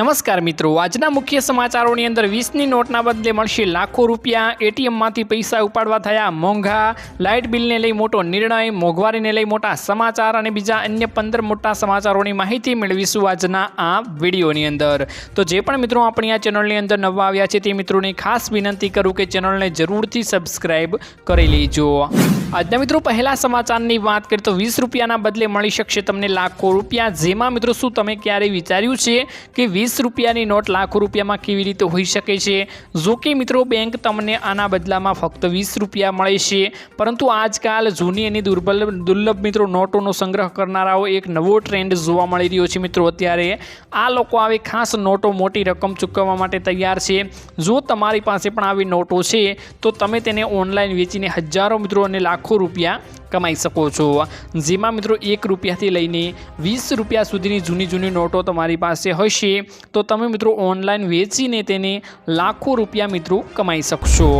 નમસ્કાર મિત્રો, આજના મુખ્ય સમાચારોની અંદર વીસની નોટના બદલે મળશે લાખો રૂપિયા. એટીએમમાંથી પૈસા ઉપાડવા થયા મોંઘા. લાઇટ બિલને લઈ મોટો નિર્ણય, મોંઘવારીને લઈ મોટા સમાચાર અને બીજા અન્ય પંદર મોટા સમાચારોની માહિતી મેળવીશું આજના આ વિડીયોની અંદર. તો જે પણ મિત્રો આપણી આ ચેનલની અંદર નવા આવ્યા છે તે મિત્રોને ખાસ વિનંતી કરું કે ચેનલને જરૂરથી સબસ્ક્રાઇબ કરી લેજો. આજના મિત્રો પહેલા સમાચારની વાત કરીએ તો વીસ રૂપિયાના બદલે મળી શકશે તમને લાખો રૂપિયા. જેમાં મિત્રો શું તમે ક્યારેય વિચાર્યું છે કે વીસ રૂપિયાની નોટ લાખો રૂપિયામાં કેવી રીતે હોઈ શકે છે? જો કે મિત્રો, બેંક તમને આના બદલામાં ફક્ત વીસ રૂપિયા મળે છે. પરંતુ આજકાલ જૂની અને દુર્બલ, દુર્લભ મિત્રો નોટોનો સંગ્રહ કરનારાઓ એક નવો ટ્રેન્ડ જોવા મળી રહ્યો છે મિત્રો અત્યારે. આ લોકો આવી ખાસ નોટો મોટી રકમ ચૂકવવા માટે તૈયાર છે. જો તમારી પાસે પણ આવી નોટો છે, તો તમે તેને ઓનલાઈન વેચીને હજારો મિત્રો અને લાખો રૂપિયા કમાઈ શકો છો. જેમાં મિત્રો એક રૂપિયાથી લઈને વીસ રૂપિયા સુધીની જૂની જૂની નોટો તમારી પાસે હશે. તો તમે મિત્રો ઓનલાઈન વેચીને તેને લાખો રૂપિયા મિત્રો કમાઈ શકશો.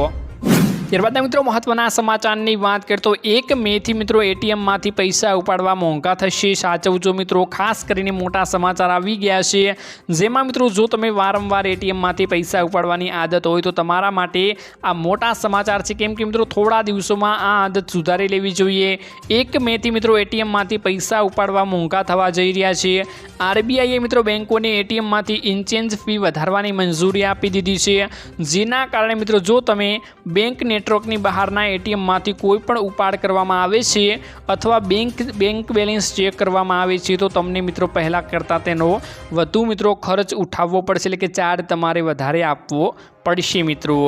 ત્યારબાદ મિત્રો મહત્વના સમાચારની વાત કરતો એક મેથી મિત્રો એટીએમમાંથી પૈસા ઉપાડવા મોંઘા થશે. સાચવજો મિત્રો. ખાસ કરીને મોટા સમાચાર આવી ગયા છે. જેમાં મિત્રો જો તમે વારંવાર એટીએમમાંથી પૈસા ઉપાડવાની આદત હોય તો તમારા માટે આ મોટા સમાચાર છે. કેમ કે મિત્રો થોડા દિવસોમાં આ આદત સુધારી લેવી જોઈએ. એક મેથી મિત્રો એટીએમમાંથી પૈસા ઉપાડવા મોંઘા થવા જઈ રહ્યા છે. આરબીઆઈએ મિત્રો બેંકોને એટીએમમાંથી ઇન્ચેન્જ ફી વધારવાની મંજૂરી આપી દીધી છે. જેના કારણે મિત્રો જો તમે બેંક નેટવર્કની બહારના એટીએમમાંથી કોઈ પણ ઉપાડ કરવામાં આવે છે અથવા બેંક બેંક બેલેન્સ ચેક કરવામાં આવે છે, તો તમને મિત્રો પહેલાં કરતાં તેનો વધુ મિત્રો ખર્ચ ઉઠાવવો પડશે. એટલે કે ચાર્જ તમારે વધારે આપવો પડશે મિત્રો.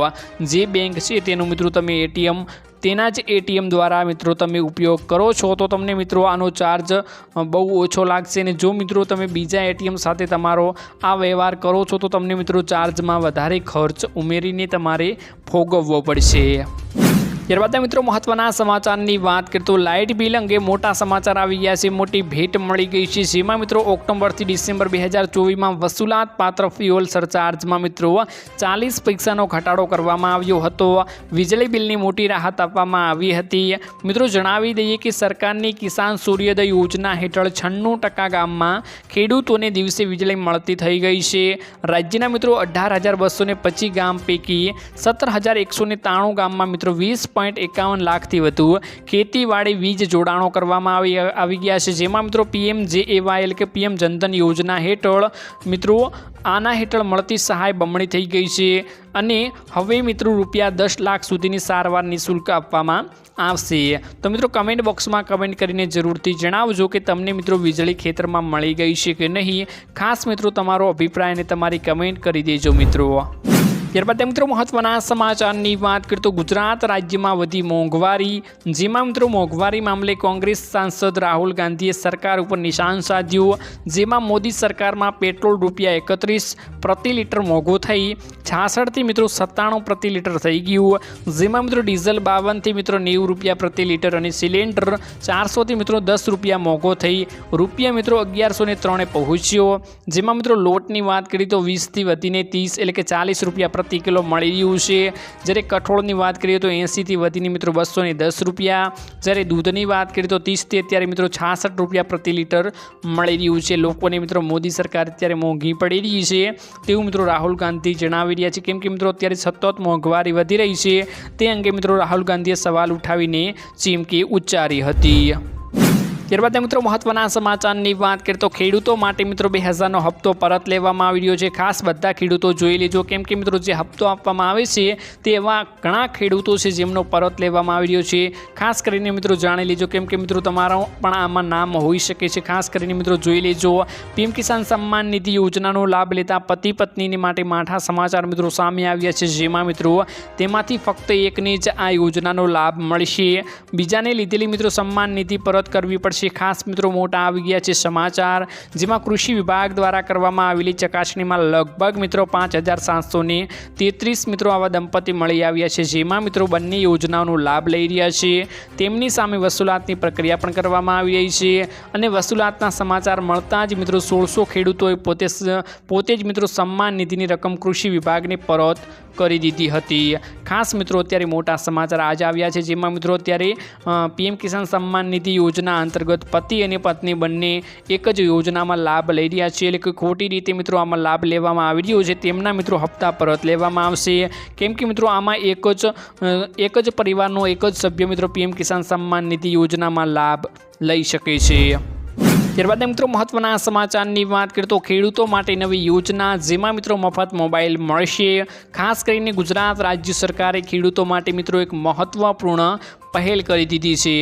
જે બેંક છે તેનું મિત્રો તમે એટીએમ તેના જ એટીએમ દ્વારા મિત્રો તમે ઉપયોગ કરો છો. તો તમને મિત્રો આનો ચાર્જ બહુ ઓછો લાગશે અને જો મિત્રો તમે બીજા એટીએમ સાથે તમારો આ વ્યવહાર કરો છો, તો તમને મિત્રો ચાર્જમાં વધારે ખર્ચ ઉમેરીને તમારે ભોગવવો પડશે. ત્યારબાદ મિત્રો મહત્વના સમાચારની વાત કરીએ તો લાઇટ બિલ અંગે મોટા સમાચાર આવી ગયા છે. મોટી ભેટ મળી ગઈ છે. જેમાં મિત્રો ઓક્ટોબરથી ડિસેમ્બર બે હજાર ચોવીસમાં વસૂલાત પાત્ર ફ્યુઅલ સરચાર્જમાં મિત્રો ચાલીસ પૈસાનો ઘટાડો કરવામાં આવ્યો હતો. વીજળી બિલની મોટી રાહત આપવામાં આવી હતી. મિત્રો જણાવી દઈએ કે સરકારની કિસાન સૂર્યોદય યોજના હેઠળ છન્નું ટકા ગામમાં ખેડૂતોને દિવસે વીજળી મળતી થઈ ગઈ છે. રાજ્યના મિત્રો અઢાર હજાર બસો ને પચીસ ગામ પૈકી સત્તર હજાર એકસો ને ત્રાણું ગામમાં મિત્રો વીસ પોઈન્ટ એકાવન લાખથી વધુ ખેતીવાડી વીજ જોડાણો કરવામાં આવી આવી ગયા છે. જેમાં મિત્રો પીએમ જે એવાય કે પીએમ જનધન યોજના હેઠળ મિત્રો આના હેઠળ મળતી સહાય બમણી થઈ ગઈ છે અને હવે મિત્રો રૂપિયા દસ લાખ સુધીની સારવાર નિઃશુલ્ક આપવામાં આવશે. તો મિત્રો કમેન્ટ બોક્સમાં કમેન્ટ કરીને જરૂરથી જણાવજો કે તમને મિત્રો વીજળી ખેતરમાં મળી ગઈ છે કે નહીં. ખાસ મિત્રો તમારો અભિપ્રાય અને તમારી કમેન્ટ કરી દેજો મિત્રો. ત્યારબાદ મિત્રો મહત્વના સમાચારની વાત કરીએ તો ગુજરાત રાજ્યમાં વધી મોંઘવારી. જેમાં મિત્રો મોંઘવારી મામલે કોંગ્રેસ સાંસદ રાહુલ ગાંધીએ સરકાર ઉપર નિશાન સાધ્યું. જેમાં મોદી સરકારમાં પેટ્રોલ રૂપિયા એકત્રીસ પ્રતિ લીટર મોંઘું થઈ. છાસઠથી મિત્રો સત્તાણું પ્રતિ લીટર થઈ ગયું. જેમાં મિત્રો ડીઝલ બાવનથી મિત્રો નેવું રૂપિયા પ્રતિ લીટર અને સિલિન્ડર ચારસોથી મિત્રો દસ રૂપિયા મોંઘો થઈ. રૂપિયા મિત્રો અગિયારસો ને ત્રણે પહોંચ્યો. જેમાં મિત્રો લોટની વાત કરીએ તો વીસથી વધીને ત્રીસ એટલે કે ચાલીસ રૂપિયા પ્રતિ કિલો મળી રહ્યું છે. જ્યારે કઠોળની વાત કરીએ તો એંસીથી વધીને મિત્રો બસો દસ રૂપિયા, જ્યારે દૂધની વાત કરીએ તો ત્રીસથી અત્યારે મિત્રો છાસઠ રૂપિયા પ્રતિ લીટર મળી રહ્યું છે. લોકોને મિત્રો મોદી સરકાર અત્યારે મોંઘી પડી રહી છે. તેવું મિત્રો રાહુલ ગાંધી જણાવી રહ્યા છે. કેમ કે મિત્રો અત્યારે સતત મોંઘવારી વધી રહી છે. તે અંગે મિત્રો રાહુલ ગાંધીએ સવાલ ઉઠાવીને ચીમકી ઉચ્ચારી હતી. ત્યારબાદ મિત્રો મહત્વના સમાચારની વાત કરીએ તો ખેડૂતો માટે મિત્રો બે હજારનો હપ્તો પરત લેવામાં આવી રહ્યો છે. ખાસ બધા ખેડૂતો જોઈ લેજો. કેમ કે મિત્રો જે હપ્તો આપવામાં આવે છે તે એવા ઘણા ખેડૂતો છે જેમનો પરત લેવામાં આવી રહ્યો છે. ખાસ કરીને મિત્રો જાણી લેજો. કેમ કે મિત્રો તમારો પણ આમાં નામ હોઈ શકે છે. ખાસ કરીને મિત્રો જોઈ લેજો. પીએમ કિસાન સન્માન નિધિ યોજનાનો લાભ લેતા પતિ પત્નીને માટે માઠા સમાચાર મિત્રો સામે આવ્યા છે. જેમાં મિત્રો તેમાંથી ફક્ત એકને જ આ યોજનાનો લાભ મળશે. બીજાને લીધેલી મિત્રો સન્માન નિધિ પરત કરવી પડશે. ખાસ મિત્રો મોટા આવી ગયા છે સમાચાર, જેમાં કૃષિ વિભાગ દ્વારા કરવામાં આવેલી ચકાસણીમાં લગભગ મિત્રો પાંચ હજાર સાતસોને તેત્રીસ મિત્રો આવા દંપતી મળી આવ્યા છે, જેમાં મિત્રો બંને યોજનાઓનો લાભ લઈ રહ્યા છે. તેમની સામે વસૂલાતની પ્રક્રિયા પણ કરવામાં આવી રહી છે અને વસૂલાતના સમાચાર મળતા જ મિત્રો સોળસો ખેડૂતોએ પોતે પોતે જ મિત્રો સન્માન નિધિની રકમ કૃષિ વિભાગને પરત કરી દીધી હતી. ખાસ મિત્રો, અત્યારે મોટા સમાચાર આજે આવ્યા છે, જેમાં મિત્રો અત્યારે પીએમ કિસાન સન્માન નિધિ યોજના અંતર્ગત પતિ અને પત્ની બંને એક જ યોજનામાં લાભ લઈ રહ્યા છે. એટલે કે ખોટી રીતે મિત્રો આમાં લાભ લેવામાં આવી રહ્યો છે. તેમના મિત્રો હપ્તા પરત લેવામાં આવશે. કેમ કે મિત્રો, આમાં એક જ એક જ પરિવારનો એક જ સભ્ય મિત્રો પીએમ કિસાન સન્માન નિધિ યોજનામાં લાભ લઈ શકે છે. ત્યારબાદ મિત્રો મહત્વના સમાચારની વાત કરીએ તો ખેડૂતો માટે નવી યોજના, જેમાં મિત્રો મફત મોબાઈલ મળશે. ખાસ કરીને ગુજરાત રાજ્ય સરકારે ખેડૂતો માટે મિત્રો એક મહત્વપૂર્ણ પહેલ કરી દીધી છે.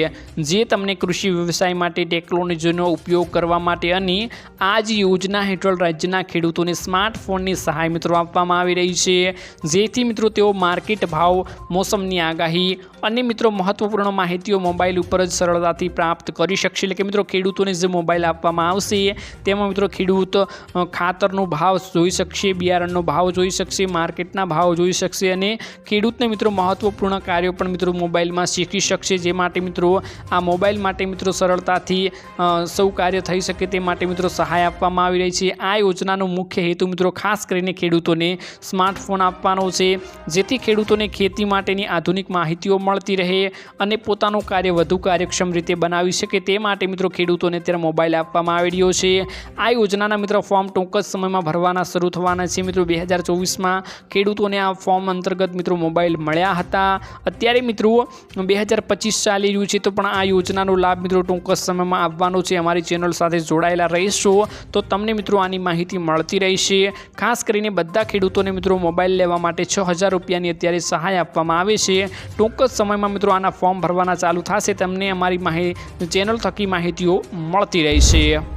જે તમને કૃષિ વ્યવસાય માટે ટેકનોલોજીનો ઉપયોગ કરવા માટે અને આ જ યોજના હેઠળ રાજ્યના ખેડૂતોને સ્માર્ટફોનની સહાય મિત્રો આપવામાં આવી રહી છે. જેથી મિત્રો તેઓ માર્કેટ ભાવ, મોસમની આગાહી અને મિત્રો મહત્વપૂર્ણ માહિતીઓ મોબાઈલ ઉપર જ સરળતાથી પ્રાપ્ત કરી શકશે. એટલે કે મિત્રો ખેડૂતોને જે મોબાઈલ આપવામાં આવશે, તેમાં મિત્રો ખેડૂત ખાતરનો ભાવ જોઈ શકશે, બિયારણનો ભાવ જોઈ શકશે, માર્કેટના ભાવ જોઈ શકશે અને ખેડૂતને મિત્રો મહત્વપૂર્ણ કાર્યો પણ મિત્રો મોબાઈલમાં શીખી શકશે જે માટે મિત્રો આ મોબાઈલ માટે મિત્રો સરળતાથી સૌ કાર્ય થઈ શકે તે માટે મિત્રો સહાય આપવામાં આવી રહી છે. આ યોજનાનો મુખ્ય હેતુ મિત્રો ખાસ કરીને ખેડૂતોને સ્માર્ટફોન આપવાનો છે, જેથી ખેડૂતોને ખેતી માટેની આધુનિક માહિતીઓ મળતી રહે અને પોતાનું કાર્ય વધુ કાર્યક્ષમ રીતે બનાવી શકે તે માટે મિત્રો ખેડૂતોને અત્યારે મોબાઈલ આપવામાં આવી રહ્યો છે. આ યોજનાના મિત્રો ફોર્મ ટૂંક જ સમયમાં ભરવાના શરૂ થવાના છે મિત્રો બે હજાર ચોવીસમાં. ખેડૂતોને આ ફોર્મ અંતર્ગત મિત્રો મોબાઈલ મળ્યા હતા. અત્યારે મિત્રો બે હજાર પચીસ ચાલી રહ્યું છે, તો પણ આ યોજનાનો લાભ મિત્રો ટૂંક સમયમાં આવવાનો છે. અમારી ચેનલ સાથે જોડાયેલા રહીશો, તો તમને મિત્રો આની માહિતી મળતી રહેશે. ખાસ કરીને બધા ખેડૂતોને મિત્રો મોબાઈલ લેવા માટે છ હજાર રૂપિયાની અત્યારે સહાય આપવામાં આવે છે. ટૂંક સમયમાં મિત્રો આના ફોર્મ ભરવાના ચાલુ થશે. તમને અમારી માહિ ચેનલ થકી માહિતીઓ મળતી રહેશે.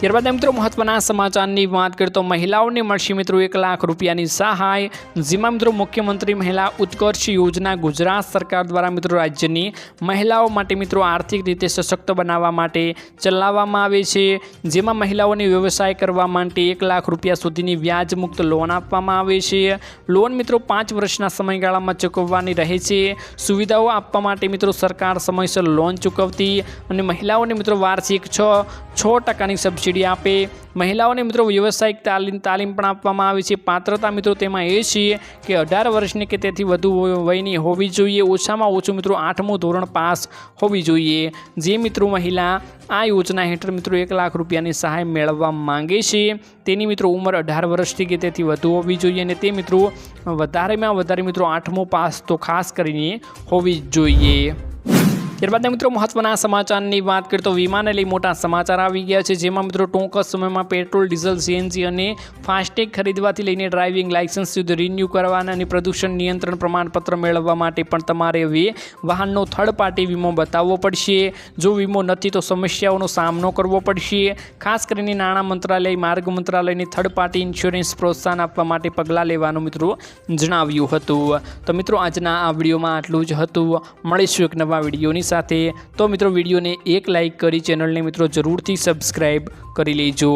ત્યારબાદ મિત્રો મહત્વના સમાચારની વાત કરીએ તો મહિલાઓને મળશે મિત્રો એક લાખ રૂપિયાની સહાય. જેમાં મિત્રો મુખ્યમંત્રી મહિલા ઉત્કર્ષ યોજના ગુજરાત સરકાર દ્વારા મિત્રો રાજ્યની મહિલાઓ માટે મિત્રો આર્થિક રીતે સશક્ત બનાવવા માટે ચલાવવામાં આવે છે. જેમાં મહિલાઓને વ્યવસાય કરવા માટે એક લાખ રૂપિયા સુધીની વ્યાજમુક્ત લોન આપવામાં આવે છે. લોન મિત્રો પાંચ વર્ષના સમયગાળામાં ચૂકવવાની રહે છે. સુવિધાઓ આપવા માટે મિત્રો સરકાર સમયસર લોન ચૂકવતી અને મહિલાઓને મિત્રો વાર્ષિક છ છ ટકાની સબસિડી આપે. મહિલાઓને મિત્રો વ્યવસાયિક તાલીમ તાલીમ પણ આપવામાં આવે છે. પાત્રતા મિત્રો તેમાં એ છે કે અઢાર વર્ષની કે તેથી વધુ વયની હોવી જોઈએ. ઓછામાં ઓછું મિત્રો આઠમું ધોરણ પાસ હોવી જોઈએ. જે મિત્રો મહિલા આ યોજના હેઠળ મિત્રો એક લાખ રૂપિયાની સહાય મેળવવા માંગે છે. તેની મિત્રો ઉંમર અઢાર વર્ષથી કે તેથી વધુ હોવી જોઈએ અને તે મિત્રો વધારેમાં વધારે મિત્રો આઠમો પાસ તો ખાસ કરીને હોવી જ જોઈએ. ત્યારબાદ મિત્રો મહત્વના સમાચારની વાત કરીએ તો વીમાને લઈ મોટા સમાચાર આવી ગયા છે, જેમાં મિત્રો ટૂંક સમયમાં પેટ્રોલ, ડીઝલ, સીએનજી અને ફાસ્ટેગ ખરીદવાથી લઈને ડ્રાઇવિંગ લાઇસન્સ સુધી રિન્યૂ કરવાના અને પ્રદૂષણ નિયંત્રણ પ્રમાણપત્ર મેળવવા માટે પણ તમારે હવે વાહનનો થર્ડ પાર્ટી વીમો બતાવવો પડશે. જો વીમો નથી તો સમસ્યાઓનો સામનો કરવો પડશે. ખાસ કરીને નાણાં મંત્રાલય, માર્ગ મંત્રાલયની થર્ડ પાર્ટી ઇન્સ્યોરન્સ પ્રોત્સાહન આપવા માટે પગલાં લેવાનું મિત્રો જણાવ્યું હતું. તો મિત્રો આજના આ વિડીયોમાં આટલું જ હતું. મળીશું એક નવા વિડીયોની સાથે. તો મિત્રો વિડીયોને એક લાઇક કરી ચેનલને મિત્રો જરૂરથી સબસ્ક્રાઈબ કરી લેજો.